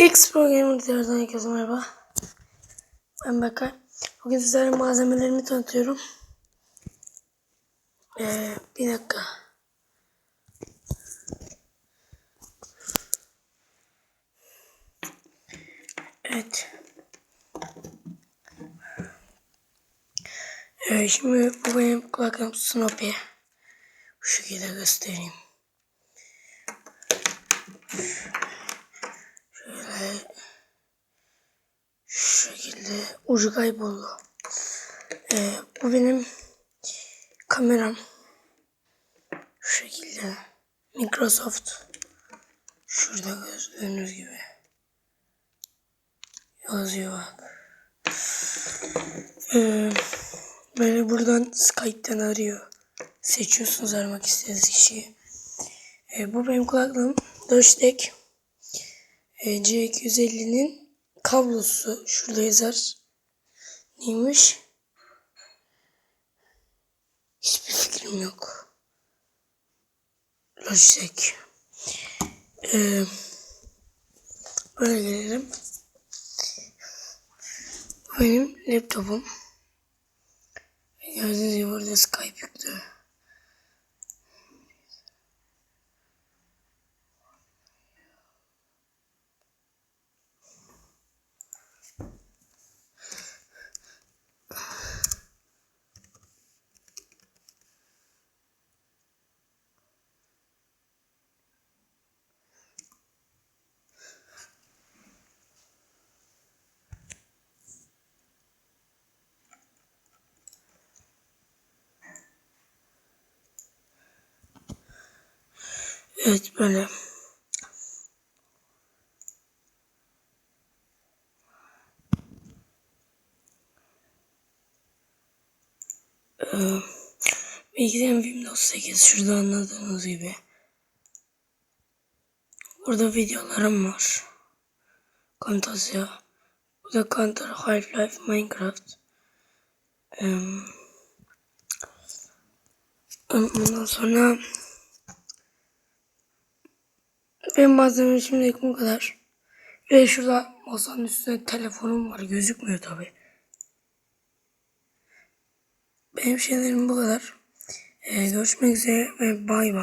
X Pro Gamer diyardan herkese merhaba. Ben Berkay. Bugün sizlere malzemelerimi tanıtıyorum. Ee, bir dakika. Evet. Ee, şimdi bu benim kulaklığım Snoopy. Şu şekilde göstereyim. Şöyle şu şekilde ucu kayboldu. Ee, bu benim kameram. Şu şekilde Microsoft şurada gördüğünüz gibi yazıyor bak. Ee, böyle buradan Skype'ten arıyor. Seçiyorsunuz aramak istediğiniz kişiyi. Ee, bu benim kulaklığım Logitech e, C250'nin kablosu. Şurada yazar. Neymiş? Hiçbir fikrim yok. Logitech. Ee, böyle gelelim. Benim laptopum. Gördüğünüz gibi burada Skype yüklü. Evet böyle. Ee, bilgisayarım Windows 8 şurada anladığınız gibi. Burada videolarım var. Fantasya. Burada Counter, Half-Life, Minecraft. Ee, ondan sonra benim malzemem şimdilik bu kadar. Ve şurada masanın üstünde telefonum var. Gözükmüyor tabi. Benim şeylerim bu kadar. Ee, görüşmek üzere ve bay bay.